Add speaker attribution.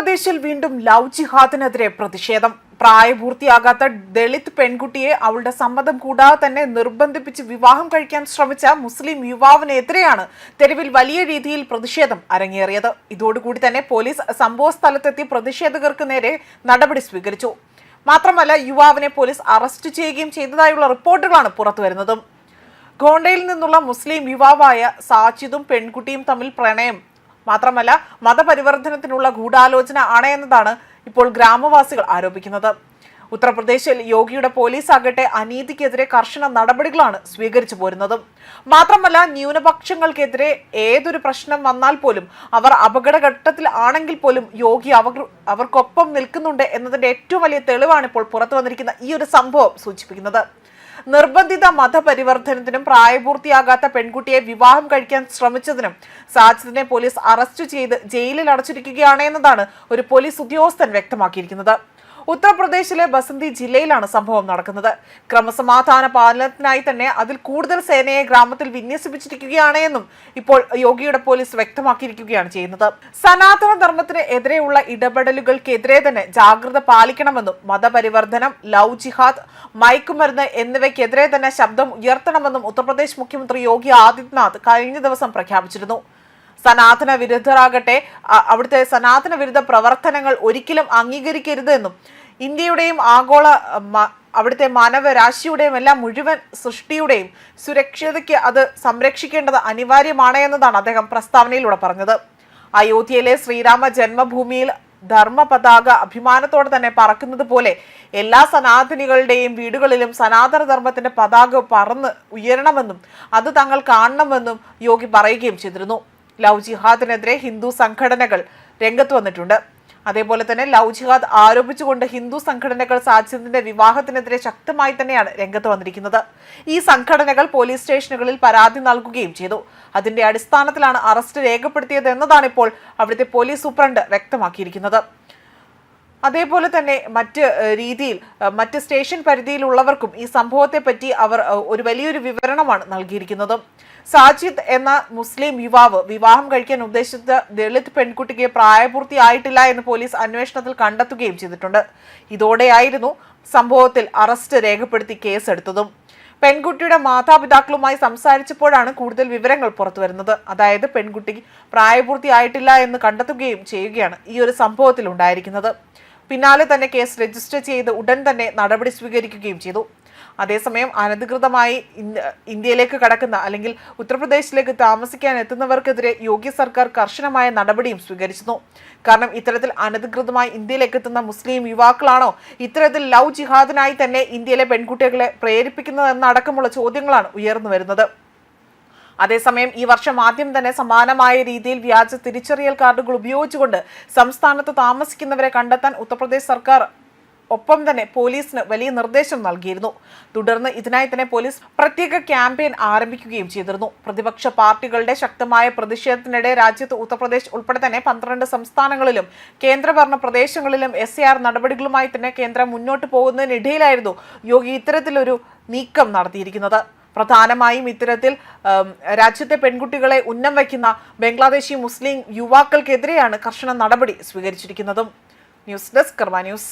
Speaker 1: ഉത്തർപ്രദേശിൽ വീണ്ടും ലവ് ജിഹാദിനെതിരെ പ്രതിഷേധം. പ്രായപൂർത്തിയാകാത്ത ദളിത് പെൺകുട്ടിയെ അവളുടെ സമ്മതം കൂടാതെ തന്നെ നിർബന്ധിപ്പിച്ച് വിവാഹം കഴിക്കാൻ ശ്രമിച്ച മുസ്ലിം യുവാവിനെതിരെയാണ് തെരുവിൽ വലിയ രീതിയിൽ പ്രതിഷേധം അരങ്ങേറിയത്. ഇതോടുകൂടി തന്നെ പോലീസ് സംഭവ സ്ഥലത്തെത്തി പ്രതിഷേധകർക്ക് നേരെ നടപടി സ്വീകരിച്ചു. മാത്രമല്ല യുവാവിനെ പോലീസ് അറസ്റ്റ് ചെയ്യുകയും ചെയ്തതായുള്ള റിപ്പോർട്ടുകളാണ് പുറത്തുവരുന്നതും. ഗോണ്ടയിൽ നിന്നുള്ള മുസ്ലിം യുവാവായ സാജിദും പെൺകുട്ടിയും തമ്മിൽ പ്രണയം മാത്രമല്ല മതപരിവർത്തനത്തിനുള്ള ഗൂഢാലോചന ആണ് എന്നതാണ് ഇപ്പോൾ ഗ്രാമവാസികൾ ആരോപിക്കുന്നത്. ഉത്തർപ്രദേശിൽ യോഗിയുടെ പോലീസ് ആകട്ടെ അനീതിക്കെതിരെ കർശന നടപടികളാണ് സ്വീകരിച്ചു പോരുന്നത്. മാത്രമല്ല ന്യൂനപക്ഷങ്ങൾക്കെതിരെ ഏതൊരു പ്രശ്നം വന്നാൽ പോലും അവർ അപകടഘട്ടത്തിൽ ആണെങ്കിൽ പോലും യോഗി അവർ അവർക്കൊപ്പം നിൽക്കുന്നുണ്ട് എന്നതിന്റെ ഏറ്റവും വലിയ തെളിവാണ് ഇപ്പോൾ പുറത്തു വന്നിരിക്കുന്ന ഈ ഒരു സംഭവം സൂചിപ്പിക്കുന്നത്. നിർബന്ധിത മതപരിവർത്തനത്തിനും പ്രായപൂർത്തിയാകാത്ത പെൺകുട്ടിയെ വിവാഹം കഴിക്കാൻ ശ്രമിച്ചതിനും സാജിദിനെ പോലീസ് അറസ്റ്റ് ചെയ്ത് ജയിലിൽ അടച്ചിരിക്കുകയാണ് എന്നതാണ് ഒരു പോലീസ് ഉദ്യോഗസ്ഥൻ വ്യക്തമാക്കിയിരിക്കുന്നത്. ഉത്തർപ്രദേശിലെ ബസന്തി ജില്ലയിലാണ് സംഭവം നടക്കുന്നത്. ക്രമസമാധാന പാലനത്തിനായി തന്നെ അതിൽ കൂടുതൽ സേനയെ ഗ്രാമത്തിൽ വിന്യസിപ്പിച്ചിരിക്കുകയാണ് എന്നും ഇപ്പോൾ യോഗിയുടെ പോലീസ് വ്യക്തമാക്കിയിരിക്കുകയാണ് ചെയ്യുന്നത്. സനാതന ധർമ്മത്തിന് എതിരെയുള്ള ഇടപെടലുകൾക്കെതിരെ തന്നെ ജാഗ്രത പാലിക്കണമെന്നും മതപരിവർത്തനം ലവ് ജിഹാദ് മയക്കുമരുന്ന് എന്നിവയ്ക്കെതിരെ തന്നെ ശബ്ദം ഉയർത്തണമെന്നും ഉത്തർപ്രദേശ് മുഖ്യമന്ത്രി യോഗി ആദിത്യനാഥ് കഴിഞ്ഞ ദിവസം പ്രഖ്യാപിച്ചിരുന്നു. സനാതന വിരുദ്ധരാകട്ടെ അവിടുത്തെ സനാതന വിരുദ്ധ പ്രവർത്തനങ്ങൾ ഒരിക്കലും അംഗീകരിക്കരുതെന്നും ഇന്ത്യയുടെയും ആഗോള അവിടുത്തെ മാനവരാശിയുടെയും എല്ലാം മുഴുവൻ സൃഷ്ടിയുടെയും സുരക്ഷിതയ്ക്ക് അത് സംരക്ഷിക്കേണ്ടത് അനിവാര്യമാണ് എന്നതാണ് അദ്ദേഹം പ്രസ്താവനയിലൂടെ പറഞ്ഞത്. അയോധ്യയിലെ ശ്രീരാമ ജന്മഭൂമിയിൽ ധർമ്മ പതാക അഭിമാനത്തോടെ തന്നെ പറക്കുന്നത് പോലെ എല്ലാ സനാതനികളുടെയും വീടുകളിലും സനാതന ധർമ്മത്തിന്റെ പതാക പറന്ന് ഉയരണമെന്നും അത് തങ്ങൾ കാണണമെന്നും യോഗി പറയുകയും ചെയ്തിരുന്നു. ലവ് ജിഹാദിനെതിരെ ഹിന്ദു സംഘടനകൾ രംഗത്ത് വന്നിട്ടുണ്ട്. അതേപോലെ തന്നെ ലവ് ജിഹാദ് ആരോപിച്ചുകൊണ്ട് ഹിന്ദു സംഘടനകൾ സാജിദിന്റെ വിവാഹത്തിനെതിരെ ശക്തമായി തന്നെയാണ് രംഗത്ത് വന്നിരിക്കുന്നത്. ഈ സംഘടനകൾ പോലീസ് സ്റ്റേഷനുകളിൽ പരാതി നൽകുകയും ചെയ്തു. അതിന്റെ അടിസ്ഥാനത്തിലാണ് അറസ്റ്റ് രേഖപ്പെടുത്തിയത് എന്നതാണ് ഇപ്പോൾ അവിടുത്തെ പോലീസ് സൂപ്രണ്ട് വ്യക്തമാക്കിയിരിക്കുന്നത്. അതേപോലെ തന്നെ മറ്റ് രീതിയിൽ മറ്റ് സ്റ്റേഷൻ പരിധിയിലുള്ളവർക്കും ഈ സംഭവത്തെ പറ്റി അവർ ഒരു വലിയൊരു വിവരണമാണ് നൽകിയിരിക്കുന്നത്. സാജിദ് എന്ന മുസ്ലിം യുവാവ് വിവാഹം കഴിക്കാൻ ഉദ്ദേശിച്ച ദളിത് പെൺകുട്ടിക്ക് പ്രായപൂർത്തിയായിട്ടില്ല എന്ന് പോലീസ് അന്വേഷണത്തിൽ കണ്ടെത്തുകയും ചെയ്തിട്ടുണ്ട്. ഇതോടെയായിരുന്നു സംഭവത്തിൽ അറസ്റ്റ് രേഖപ്പെടുത്തി കേസെടുത്തതും. പെൺകുട്ടിയുടെ മാതാപിതാക്കളുമായി സംസാരിച്ചപ്പോഴാണ് കൂടുതൽ വിവരങ്ങൾ പുറത്തുവരുന്നത്. അതായത് പെൺകുട്ടി പ്രായപൂർത്തിയായിട്ടില്ല എന്ന് കണ്ടെത്തുകയും ചെയ്യുകയാണ് ഈ ഒരു സംഭവത്തിൽ ഉണ്ടായിരിക്കുന്നത് പിന്നാലെ തന്നെ കേസ് രജിസ്റ്റർ ചെയ്ത് ഉടൻ തന്നെ നടപടി സ്വീകരിക്കുകയും ചെയ്തു. അതേസമയം അനധികൃതമായി ഇന്ത്യയിലേക്ക് കടക്കുന്ന അല്ലെങ്കിൽ ഉത്തർപ്രദേശിലേക്ക് താമസിക്കാൻ എത്തുന്നവർക്കെതിരെ യോഗ്യ സർക്കാർ കർശനമായ നടപടിയും സ്വീകരിച്ചിരുന്നു. കാരണം ഇത്തരത്തിൽ അനധികൃതമായി ഇന്ത്യയിലേക്ക് എത്തുന്ന മുസ്ലിം യുവാക്കളാണോ ഇത്തരത്തിൽ ലവ് ജിഹാദിനായി തന്നെ ഇന്ത്യയിലെ പെൺകുട്ടികളെ പ്രേരിപ്പിക്കുന്നതെന്നടക്കമുള്ള ചോദ്യങ്ങളാണ് ഉയർന്നു വരുന്നത്. അതേസമയം ഈ വർഷം ആദ്യം തന്നെ സമാനമായ രീതിയിൽ വ്യാജ തിരിച്ചറിയൽ കാർഡുകൾ ഉപയോഗിച്ചുകൊണ്ട് സംസ്ഥാനത്ത് താമസിക്കുന്നവരെ കണ്ടെത്താൻ ഉത്തർപ്രദേശ് സർക്കാർ ഒപ്പം തന്നെ പോലീസിന് വലിയ നിർദ്ദേശം നൽകിയിരുന്നു. തുടർന്ന് ഇതിനായി തന്നെ പോലീസ് പ്രത്യേക ക്യാമ്പയിൻ ആരംഭിക്കുകയും ചെയ്തിരുന്നു. പ്രതിപക്ഷ പാർട്ടികളുടെ ശക്തമായ പ്രതിഷേധത്തിനിടെ രാജ്യത്ത് ഉത്തർപ്രദേശ് ഉൾപ്പെടെ തന്നെ പന്ത്രണ്ട് സംസ്ഥാനങ്ങളിലും കേന്ദ്രഭരണ പ്രദേശങ്ങളിലും എസ് നടപടികളുമായി തന്നെ കേന്ദ്രം മുന്നോട്ട് പോകുന്നതിനിടയിലായിരുന്നു യോഗി ഇത്തരത്തിലൊരു നീക്കം നടത്തിയിരിക്കുന്നത്. പ്രധാനമായും ഇത്തരത്തിൽ രാജ്യത്തെ പെൺകുട്ടികളെ ഉന്നം വയ്ക്കുന്ന ബംഗ്ലാദേശി മുസ്ലിം യുവാക്കൾക്കെതിരെയാണ് കർശന നടപടി സ്വീകരിച്ചിരിക്കുന്നതും. News desk Karma news.